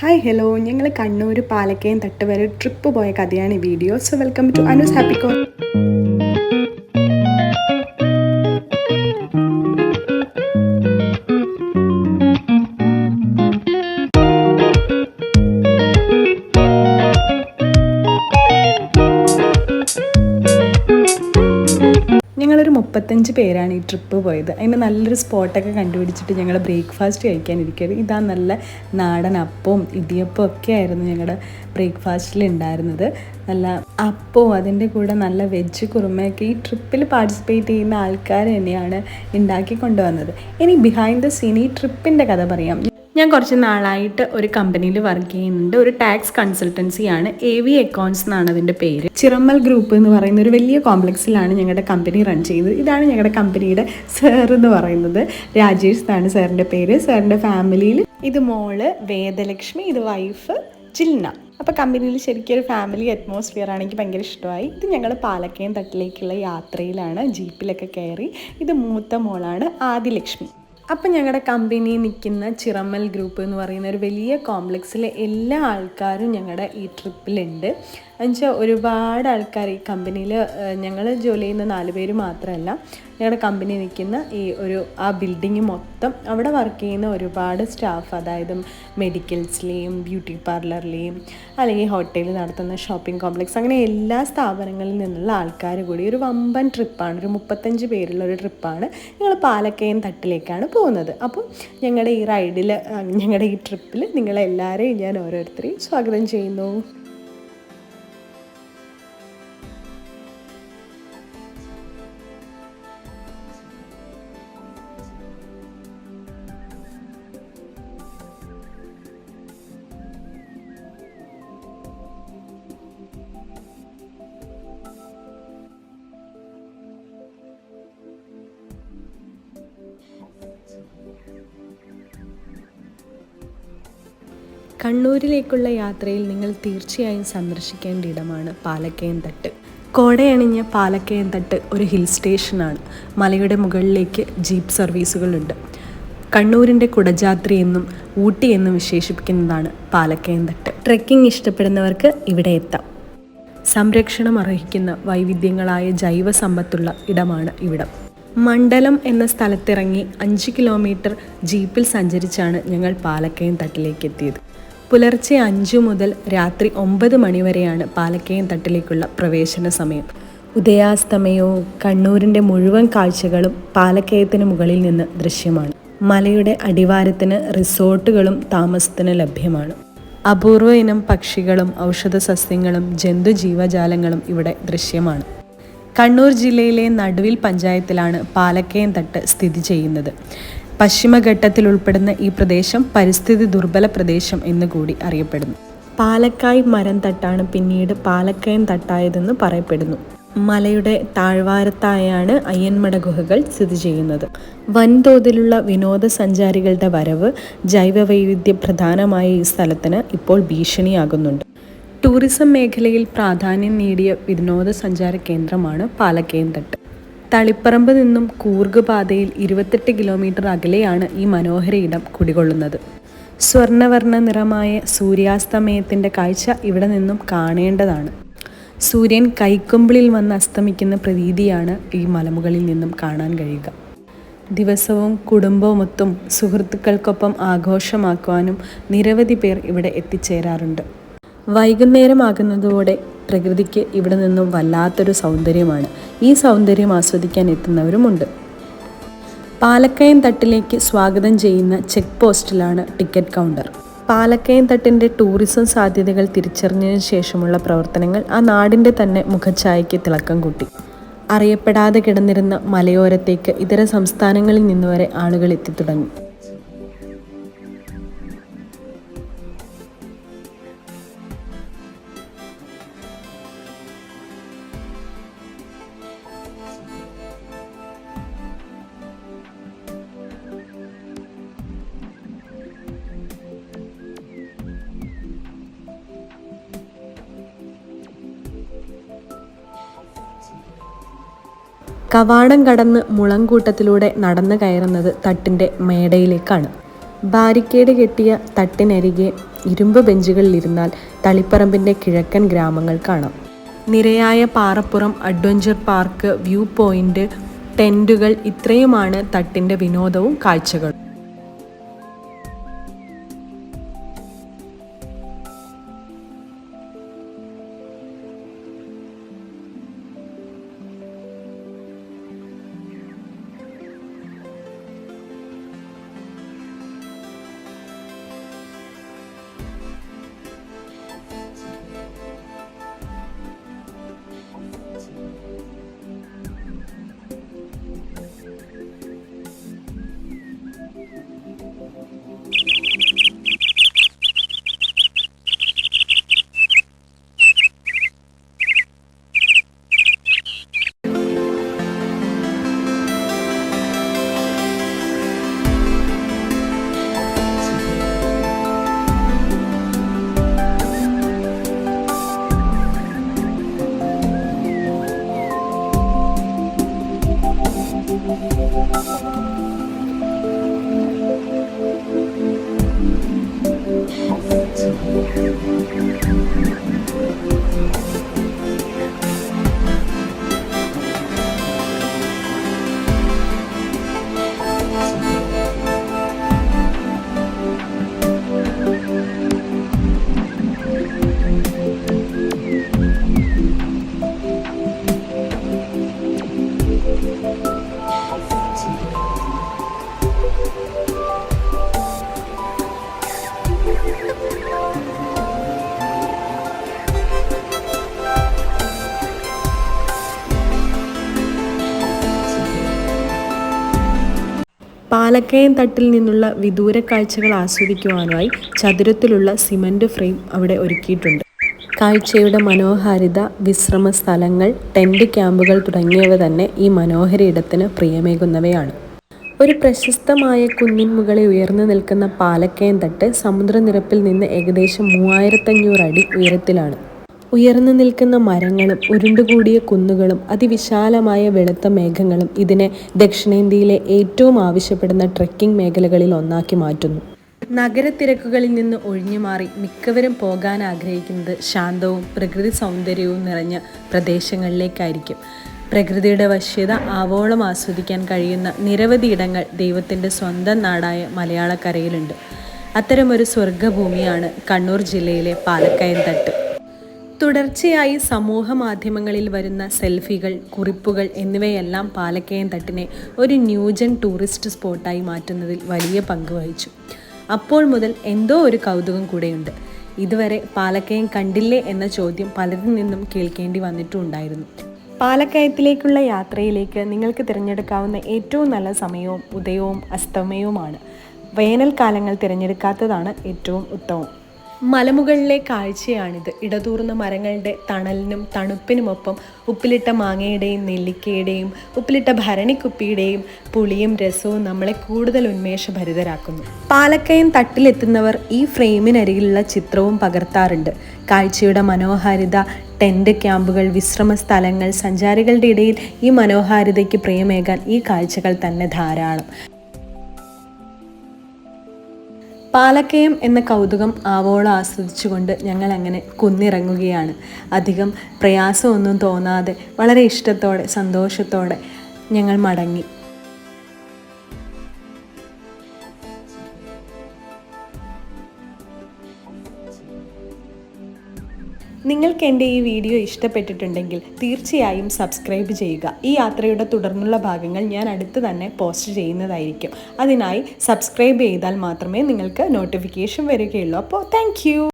Hi hello ഞങ്ങൾ കണ്ണൂർ പാലക്കയം തട്ട് വരെ trip പോയ കഥയാണ് ഈ video so welcome to Anu's happy മുപ്പത്തഞ്ച് പേരാണ് ഈ ട്രിപ്പ് പോയത്. അതിന് നല്ലൊരു സ്പോട്ടൊക്കെ കണ്ടുപിടിച്ചിട്ട് ഞങ്ങൾ ബ്രേക്ക്ഫാസ്റ്റ് കഴിക്കാനിരിക്കുകയാണ് ഇതാ നല്ല നാടൻ അപ്പവും ഇടിയപ്പവും ഒക്കെ ആയിരുന്നു ഞങ്ങളുടെ ബ്രേക്ക്ഫാസ്റ്റിൽ ഉണ്ടായിരുന്നത് നല്ല അപ്പവും അതിന്റെ കൂടെ നല്ല വെജ് കുറുമയൊക്കെ ഈ ട്രിപ്പിൽ പാർട്ടിസിപ്പേറ്റ് ചെയ്യുന്ന ആൾക്കാർ തന്നെയാണ് ഉണ്ടാക്കി കൊണ്ടുവന്നത്. ഇനി ബിഹൈൻഡ് ദ സീൻ ഈ ട്രിപ്പിന്റെ കഥ പറയാം. ഞാൻ കുറച്ച് നാളായിട്ട് ഒരു കമ്പനിയിൽ വർക്ക് ചെയ്യുന്നുണ്ട്. ഒരു ടാക്സ് കൺസൾട്ടൻസിയാണ് എ വി അക്കൗണ്ട്സ് എന്നാണ് അതിന്റെ പേര്. ചിറമ്മൽ ഗ്രൂപ്പ് എന്ന് പറയുന്ന ഒരു വലിയ കോംപ്ലക്സിലാണ് ഞങ്ങളുടെ കമ്പനി റൺ ചെയ്യുന്നത്. ഇതാണ് ഞങ്ങളുടെ കമ്പനിയുടെ സാർ എന്ന് പറയുന്നത്. രാജേഷ് എന്നാണ് സാറിന്റെ പേര്. സാറിന്റെ ഫാമിലിയിൽ ഇത് മോൾ വേദലക്ഷ്മി ഇത് വൈഫ് ചിൽന അപ്പോൾ കമ്പനിയിൽ ശരിക്കും ഒരു ഫാമിലി അറ്റ്മോസ്ഫിയർ ആണ് എനിക്ക് ഭയങ്കര ഇഷ്ടമായി. ഇത് ഞങ്ങൾ പാലക്കയം തട്ടിലേക്കുള്ള യാത്രയിലാണ്. ജീപ്പിലൊക്കെ കയറി. ഇത് മൂത്ത മോളാണ് ആദിലക്ഷ്മി. അപ്പം ഞങ്ങളുടെ കമ്പനി നിൽക്കുന്ന ചിറമ്മൽ ഗ്രൂപ്പ് എന്ന് പറയുന്ന ഒരു വലിയ കോംപ്ലക്സിലെ എല്ലാ ആൾക്കാരും ഞങ്ങളുടെ ഈ ട്രിപ്പിലുണ്ട് എന്നുവെച്ചാൽ ഒരുപാട് ആൾക്കാർ ഈ കമ്പനിയിൽ ഞങ്ങൾ ജോലി ചെയ്യുന്ന നാല് പേര് മാത്രമല്ല ഞങ്ങളുടെ കമ്പനി നിൽക്കുന്ന ഈ ഒരു ആ ബിൽഡിങ് മൊത്തം അവിടെ വർക്ക് ചെയ്യുന്ന ഒരുപാട് സ്റ്റാഫ് അതായത് മെഡിക്കൽസിലെയും ബ്യൂട്ടി പാർലറിലെയും അല്ലെങ്കിൽ ഹോട്ടലിൽ നടത്തുന്ന ഷോപ്പിംഗ് കോംപ്ലക്സ് അങ്ങനെ എല്ലാ സ്ഥാപനങ്ങളിൽ നിന്നുള്ള ആൾക്കാർ കൂടി ഒരു വമ്പൻ ട്രിപ്പാണ്. ഒരു മുപ്പത്തഞ്ച് പേരുള്ള ഒരു ട്രിപ്പാണ്. ഞങ്ങൾ പാലക്കയം തട്ടിലേക്കാണ് പോകുന്നത്. അപ്പോൾ ഞങ്ങളുടെ ഈ റൈഡിൽ ഞങ്ങളുടെ ഈ ട്രിപ്പിൽ നിങ്ങളെല്ലാവരെയും ഞാൻ ഓരോരുത്തരെയും സ്വാഗതം ചെയ്യുന്നു. കണ്ണൂരിലേക്കുള്ള യാത്രയിൽ നിങ്ങൾ തീർച്ചയായും സന്ദർശിക്കേണ്ട ഇടമാണ് പാലക്കയം തട്ട്. കോടയണിഞ്ഞ പാലക്കയം തട്ട് ഒരു ഹിൽ സ്റ്റേഷനാണ്. മലയുടെ മുകളിലേക്ക് ജീപ്പ് സർവീസുകളുണ്ട്. കണ്ണൂരിന്റെ കുടജാത്രി എന്നും ഊട്ടി എന്നും വിശേഷിപ്പിക്കുന്നതാണ് പാലക്കയം തട്ട്. ട്രെക്കിംഗ് ഇഷ്ടപ്പെടുന്നവർക്ക് ഇവിടെ എത്താം. സംരക്ഷണം അർഹിക്കുന്ന വൈവിധ്യങ്ങളായ ജൈവ സമ്പത്തുള്ള ഇടമാണ് ഇവിടം. മണ്ഡലം എന്ന സ്ഥലത്തിറങ്ങി അഞ്ച് കിലോമീറ്റർ ജീപ്പിൽ സഞ്ചരിച്ചാണ് ഞങ്ങൾ പാലക്കയം തട്ടിലേക്ക് എത്തിയത് പുലർച്ചെ അഞ്ചു മുതൽ രാത്രി ഒമ്പത് മണിവരെയാണ് പാലക്കയം തട്ടിലേക്കുള്ള പ്രവേശന സമയം. ഉദയാസ്തമയവും കണ്ണൂരിന്റെ മുഴുവൻ കാഴ്ചകളും പാലക്കയത്തിന് മുകളിൽ നിന്ന് ദൃശ്യമാണ്. മലയുടെ അടിവാരത്തിന് റിസോർട്ടുകളും താമസത്തിന് ലഭ്യമാണ്. അപൂർവ ഇനം പക്ഷികളും ഔഷധ സസ്യങ്ങളും ജന്തുജീവജാലങ്ങളും ഇവിടെ ദൃശ്യമാണ്. കണ്ണൂർ ജില്ലയിലെ നടുവിൽ പഞ്ചായത്തിലാണ് പാലക്കയം തട്ട് സ്ഥിതി ചെയ്യുന്നത്. പശ്ചിമഘട്ടത്തിൽ ഉൾപ്പെടുന്ന ഈ പ്രദേശം പരിസ്ഥിതി ദുർബല പ്രദേശം എന്ന് കൂടി അറിയപ്പെടുന്നു. പാലക്കായ് മരം തട്ടാണ് പിന്നീട് പാലക്കയം തട്ടായതെന്ന് പറയപ്പെടുന്നു. മലയുടെ താഴ്വാരത്തായാണ് അയ്യന്മട ഗുഹകൾ സ്ഥിതി ചെയ്യുന്നത്. വൻതോതിലുള്ള വിനോദസഞ്ചാരികളുടെ വരവ് ജൈവവൈവിധ്യ പ്രധാനമായ ഈ സ്ഥലത്തിന് ഇപ്പോൾ ഭീഷണിയാകുന്നുണ്ട്. ടൂറിസം മേഖലയിൽ പ്രാധാന്യം നേടിയ വിനോദസഞ്ചാര കേന്ദ്രമാണ് പാലക്കയം തട്ട്. തളിപ്പറമ്പ് നിന്നും കൂർഗ് പാതയിൽ ഇരുപത്തെട്ട് കിലോമീറ്റർ അകലെയാണ് ഈ മനോഹര ഇടം കുടികൊള്ളുന്നത്. സ്വർണവർണ നിറമായ സൂര്യാസ്തമയത്തിന്റെ കാഴ്ച ഇവിടെ നിന്നും കാണേണ്ടതാണ്. സൂര്യൻ കൈക്കൊമ്പിളിൽ വന്ന് അസ്തമിക്കുന്ന പ്രതീതിയാണ് ഈ മലമുകളിൽ നിന്നും കാണാൻ കഴിയുക. ദിവസവും കുടുംബവുമൊത്തും സുഹൃത്തുക്കൾക്കൊപ്പം ആഘോഷമാക്കുവാനും നിരവധി പേർ ഇവിടെ എത്തിച്ചേരാറുണ്ട്. വൈകുന്നേരമാകുന്നതോടെ പ്രകൃതിക്ക് ഇവിടെ നിന്നും വല്ലാത്തൊരു സൗന്ദര്യമാണ്. ഈ സൗന്ദര്യം ആസ്വദിക്കാൻ എത്തുന്നവരുമുണ്ട്. പാലക്കയം തട്ടിലേക്ക് സ്വാഗതം ചെയ്യുന്ന ചെക്ക് പോസ്റ്റിലാണ് ടിക്കറ്റ് കൗണ്ടർ. പാലക്കയം തട്ടിന്റെ ടൂറിസം സാധ്യതകൾ തിരിച്ചറിഞ്ഞതിന് ശേഷമുള്ള പ്രവർത്തനങ്ങൾ ആ നാടിന്റെ തന്നെ മുഖഛായയ്ക്ക് തിളക്കം കൂട്ടി. അറിയപ്പെടാതെ കിടന്നിരുന്ന മലയോരത്തേക്ക് ഇതര സംസ്ഥാനങ്ങളിൽ നിന്നുവരെ ആളുകൾ എത്തിത്തുടങ്ങി. കവാടം കടന്ന് മുളങ്കൂട്ടത്തിലൂടെ നടന്നു കയറുന്നത് തട്ടിന്റെ മേടയിലേക്കാണ്. ബാരിക്കേഡ് കെട്ടിയ തട്ടിനരികെ ഇരുമ്പ് ബെഞ്ചുകളിലിരുന്നാൽ തളിപ്പറമ്പിന്റെ കിഴക്കൻ ഗ്രാമങ്ങൾ കാണാം. നിരയായ പാറപ്പുറം അഡ്വഞ്ചർ പാർക്ക് വ്യൂ പോയിന്റ് ടെന്റുകൾ ഇത്രയുമാണ് തട്ടിന്റെ വിനോദവും കാഴ്ചകളും. പാലക്കയം തട്ടിൽ നിന്നുള്ള വിദൂര കാഴ്ചകൾ ആസ്വദിക്കുവാനായി ചതുരത്തിലുള്ള സിമന്റ് ഫ്രെയിം അവിടെ ഒരുക്കിയിട്ടുണ്ട്. കാഴ്ചയുടെ മനോഹാരിത വിശ്രമ സ്ഥലങ്ങൾ ടെന്റ് ക്യാമ്പുകൾ തുടങ്ങിയവ തന്നെ ഈ മനോഹര ഇടത്തിന് പ്രിയമേകുന്നവയാണ്. ഒരു പ്രശസ്തമായ കുന്നിൻ മുകളിൽ ഉയർന്നു നിൽക്കുന്ന പാലക്കയം തട്ട് സമുദ്രനിരപ്പിൽ നിന്ന് ഏകദേശം മൂവായിരത്തഞ്ഞൂറ് അടി ഉയരത്തിലാണ്. ഉയർന്നു നിൽക്കുന്ന മരങ്ങളും ഉരുണ്ടുകൂടിയ കുന്നുകളും അതിവിശാലമായ വെളുത്ത മേഘങ്ങളും ഇതിനെ ദക്ഷിണേന്ത്യയിലെ ഏറ്റവും ആവശ്യപ്പെടുന്ന ട്രെക്കിംഗ് മേഖലകളിൽ ഒന്നാക്കി മാറ്റുന്നു. നഗരത്തിരക്കുകളിൽ നിന്ന് ഒഴിഞ്ഞുമാറി മിക്കവരും പോകാൻ ആഗ്രഹിക്കുന്നത് ശാന്തവും പ്രകൃതി സൗന്ദര്യവും നിറഞ്ഞ പ്രദേശങ്ങളിലേക്കായിരിക്കും. പ്രകൃതിയുടെ വശ്യത ആവോളം ആസ്വദിക്കാൻ കഴിയുന്ന നിരവധി ഇടങ്ങൾ ദൈവത്തിന്റെ സ്വന്തം നാടായ മലയാളക്കരയിലുണ്ട്. അത്തരമൊരു സ്വർഗഭൂമിയാണ് കണ്ണൂർ ജില്ലയിലെ പാലക്കയം തട്ട്. തുടർച്ചയായി സമൂഹ മാധ്യമങ്ങളിൽ വരുന്ന സെൽഫികൾ കുറിപ്പുകൾ എന്നിവയെല്ലാം പാലക്കയം തട്ടിനെ ഒരു ന്യൂജൻ ടൂറിസ്റ്റ് സ്പോട്ടായി മാറ്റുന്നതിൽ വലിയ പങ്ക് വഹിച്ചു. അപ്പോൾ മുതൽ എന്തോ ഒരു കൗതുകം കൂടെയുണ്ട്. ഇതുവരെ പാലക്കയം കണ്ടില്ലേ എന്ന ചോദ്യം പലരിൽ നിന്നും കേൾക്കേണ്ടി വന്നിട്ടുണ്ടായിരുന്നു. പാലക്കയത്തിലേക്കുള്ള യാത്രയിലേക്ക് നിങ്ങൾക്ക് തിരഞ്ഞെടുക്കാവുന്ന ഏറ്റവും നല്ല സമയവും ഉദയവും അസ്തമയവുമാണ്. വേനൽക്കാലങ്ങൾ തിരഞ്ഞെടുക്കാത്തതാണ് ഏറ്റവും ഉത്തമം. മലമുകളിലെ കാഴ്ചയാണിത്. ഇടതൂർന്ന മരങ്ങളുടെ തണലിനും തണുപ്പിനുമൊപ്പം ഉപ്പിലിട്ട മാങ്ങയുടെയും നെല്ലിക്കയുടെയും ഉപ്പിലിട്ട ഭരണിക്കുപ്പിയുടെയും പുളിയും രസവും നമ്മളെ കൂടുതൽ ഉന്മേഷഭരിതരാക്കുന്നു. പാലക്കയം തട്ടിലെത്തുന്നവർ ഈ ഫ്രെയിമിനരികിലുള്ള ചിത്രവും പകർത്താറുണ്ട്. കാഴ്ചയുടെ മനോഹാരിത ടെന്റ് ക്യാമ്പുകൾ വിശ്രമ സ്ഥലങ്ങൾ സഞ്ചാരികളുടെ ഇടയിൽ ഈ മനോഹാരിതയ്ക്ക് പ്രിയമേകാൻ ഈ കാഴ്ചകൾ തന്നെ ധാരാളം. പാലക്കയം എന്ന കൗതുകം ആവോളം ആസ്വദിച്ചുകൊണ്ട് ഞങ്ങൾ അങ്ങനെ കുന്നിറങ്ങുകയാണ്. അധികം പ്രയാസമൊന്നും തോന്നാതെ വളരെ ഇഷ്ടത്തോടെ സന്തോഷത്തോടെ ഞങ്ങൾ മടങ്ങി. നിങ്ങൾക്ക് എന്റെ ഈ വീഡിയോ ഇഷ്ടപ്പെട്ടിട്ടുണ്ടെങ്കിൽ തീർച്ചയായും സബ്സ്ക്രൈബ് ചെയ്യുക. ഈ യാത്രയുടെ തുടർന്നുള്ള ഭാഗങ്ങൾ ഞാൻ അടുത്ത് തന്നെ പോസ്റ്റ് ചെയ്യുന്നതായിരിക്കും. അതിനായി സബ്സ്ക്രൈബ് ചെയ്താൽ മാത്രമേ നിങ്ങൾക്ക് നോട്ടിഫിക്കേഷൻ വരികയുള്ളൂ. അപ്പോൾ താങ്ക്